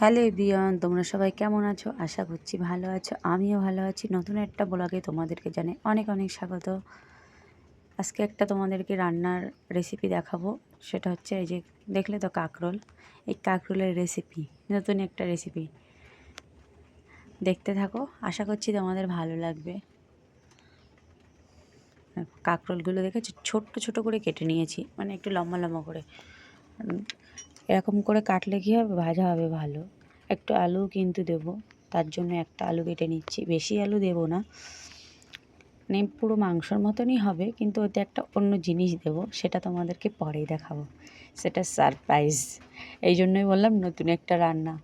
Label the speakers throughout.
Speaker 1: Hello everyone, তোমরা সবাই কেমন আছো? আশা করছি ভালো আছো। আমিও ভালো আছি। নতুন একটা ব্লগে তোমাদেরকে জানাই অনেক অনেক স্বাগত। আজকে একটা তোমাদেরকে রান্নার রেসিপি দেখাবো। সেটা হচ্ছে এই যে, দেখলে তো কাকরোল? এই কাকরোলের রেসিপি নতুন একটা রেসিপি দেখতে থাকো, আশা করছি তোমাদের ভালো লাগবে। কাকরোলগুলো দেখেছি? ছোট্ট ছোট করে কেটে নিয়েছি মানে একটু লম্বা লম্বা করে। এরকম করে কাটলে কী হবে? ভাজা হবে ভালো। একটু আলু কিন্তু দেব। তার জন্য একটা আলু কেটে নিচ্ছি। বেশি আলু দেব না। মানে পুরো মাংসর মতনই হবে, কিন্তু ওতে একটা অন্য জিনিস দেব। সেটা তোমাদেরকে পরেই দেখাবো। সেটা সারপ্রাইজ এই জন্যই বললাম নতুন একটা রান্না।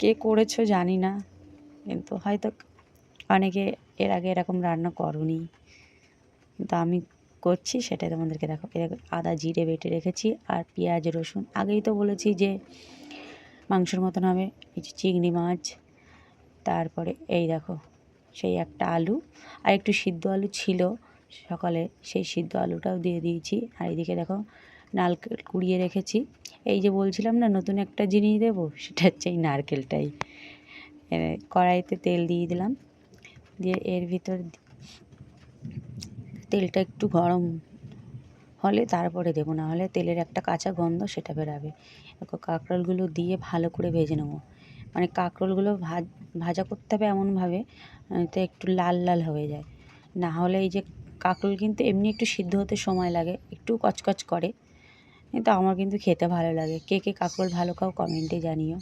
Speaker 1: কে করেছ জানি না, কিন্তু হয়তো অনেকে এর আগে এরকম রান্না করনি। কিন্তু আমি করছি সেটাই তোমাদেরকে দেখো। আদা, জিরে বেটে রেখেছি আর পেঁয়াজ, রসুন। আগেই তো বলেছি যে মাংসের মতন হবে। এই যে চিংড়ি মাছ, তারপরে এই দেখো, সেই একটা আলু। আর একটু সিদ্ধ আলু ছিল সকালে, সেই সিদ্ধ আলুটাও দিয়ে দিয়েছি। আর এইদিকে দেখো, নারকেল কুড়িয়ে রেখেছি। এই যে বলছিলাম না, নতুন একটা জিনিস দেবো, সেটা হচ্ছে এই নারকেলটাই। কড়াইতে তেল দিয়ে দিলাম। দিয়ে এর ভিতর তেলটা একটু গরম হলে তারপরে দেবো, না হলে তেলের একটা কাঁচা গন্ধ সেটা বেরাবে। কাঁকরোলগুলো দিয়ে ভালো করে ভেজে নেব। মানে কাঁকরোলগুলো ভাজ, ভাজা করতে হবে এমনভাবে তো একটু লাল লাল হয়ে যায়। না হলে এই যে কাঁকরোল কিন্তু এমনি একটু সিদ্ধ হতে সময় লাগে, একটু কচকচ করে। কিন্তু আমার কিন্তু খেতে ভালো লাগে। কে কে কাঁকরোল ভালো খাও কমেন্টে জানিও।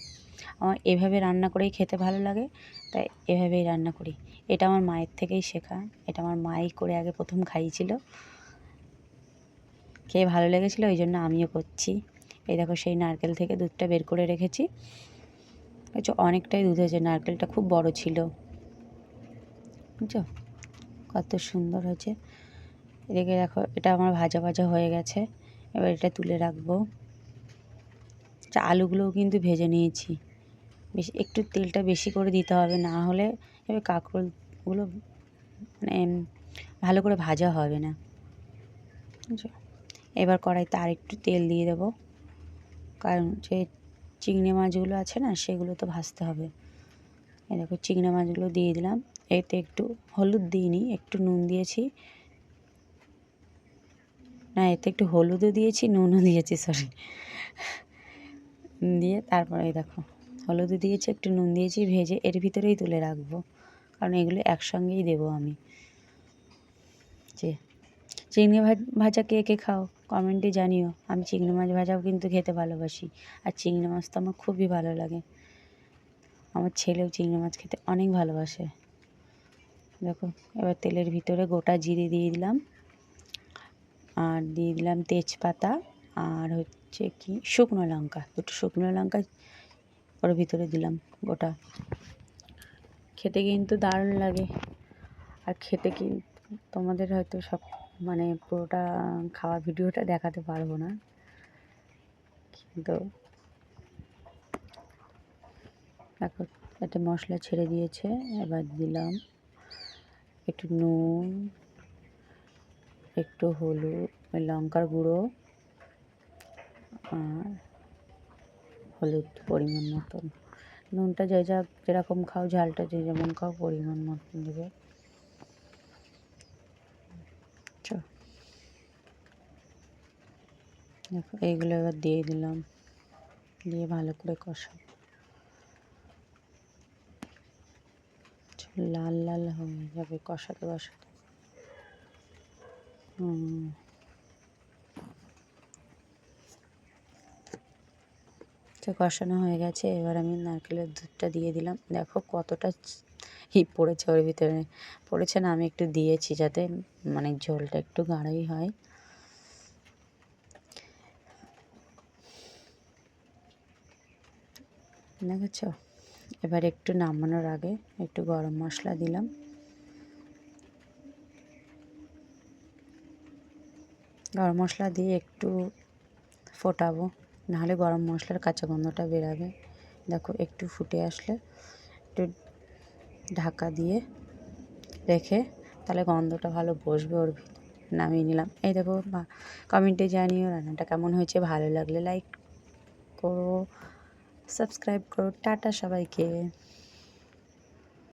Speaker 1: আমার এভাবে রান্না করেই খেতে ভালো লাগে, তাই এভাবেই রান্না করি। এটা আমার মায়ের থেকেই শেখা। এটা আমার মাই করে আগে প্রথম খাইয়েছিল খেয়ে ভালো লেগেছিলো ওই জন্য আমিও করছি। এই দেখো সেই নারকেল থেকে দুধটা বের করে রেখেছি। বুঝছ অনেকটাই দুধ হয়েছে, নারকেলটা খুব বড় ছিল। বুঝছ? কত সুন্দর হয়েছে। এদিকে দেখো, এটা আমার ভাজা ভাজা হয়ে গেছে। এবার এটা তুলে রাখব। আচ্ছা আলুগুলোও কিন্তু ভেজে নিয়েছি। বেশি, একটু তেলটা বেশি করে দিতে হবে, না হলে এবার কাঁকরোলগুলো মানে ভালো করে ভাজা হবে না। এবার কড়াইতে আর একটু তেল দিয়ে দেবো। কারণ যে চিংড়ি মাছগুলো আছে না, সেগুলো তো ভাজতে হবে। এই দেখো, চিংড়ি মাছগুলো দিয়ে দিলাম। এতে একটু হলুদ দিইনি, একটু নুন দিয়েছি। না, এতে একটু হলুদও দিয়েছি, নুনও দিয়েছি সরি দিয়ে তারপরে দেখো, হলুদও দিয়েছি, একটু নুন দিয়েছি, ভেজে এর ভিতরেই তুলে রাখব। কারণ এগুলো একসঙ্গেই দেবো আমি। যে, চিংড়ি ভাজ- ভাজা কে কে খাও কমেন্টে জানিও। আমি চিংড়ি মাছ ভাজাও কিন্তু খেতে ভালোবাসি। আর চিংড়ি মাছ তো আমার খুবই ভালো লাগে। আমার ছেলেও চিংড়ি মাছ খেতে অনেক ভালোবাসে। দেখো, এবার তেলের ভিতরে গোটা জিরে দিয়ে দিলাম। আর দিয়ে দিলাম তেজপাতা আর হচ্ছে কি শুকনো লঙ্কা, দুটো শুকনো লঙ্কা ওর ভিতরে দিলাম গোটা। খেতে কিন্তু দারুণ লাগে আর খেতে কিন্তু তোমাদের হয়তো সব মানে পুরোটা খাওয়া ভিডিওটা দেখাতে পারব না। কিন্তু দেখো, একটা মশলা ছেড়ে দিয়েছে, এবার দিলাম একটু নুন একটু হলুদ লঙ্কার গুঁড়ো আর হলুদ পরিমাণ মতন। নুনটা যে যা যেরকম খাও, ঝালটা যে যেমন খাও, পরিমাণ মতন দেবে। দেখো, এইগুলো এবার দিয়ে দিলাম। দিয়ে ভালো করে কষা লাল লাল হয়ে যাবে কষাতে কষাতে। তো কষানো হয়ে গেছে, এবার আমি নারকেলের দুধটা দিয়ে দিলাম। দেখো কতটা হি পড়েছে ওর ভিতরে। পড়েছে না, আমি একটু দিয়েছি যাতে মানে ঝোলটা একটু গাঢ়ই হয়। দেখেছ? এবার একটু নামানোর আগে একটু গরম মশলা দিলাম। গরম মশলা দিয়ে একটু ফোটাবো। নাহলে গরম মশলার কাঁচা গন্ধটা বেরাবে। দেখো, একটু ফুটে আসলে একটু ঢাকা দিয়ে রেখে তাহলে গন্ধটা ভালো বসবে ওর ভিতরে। নামিয়ে নিলাম। এই দেখো কমেন্টে জানিও রান্নাটা কেমন হয়েছে। ভালো লাগলে লাইক করো, সাবস্ক্রাইব করো। টাটা সবাইকে।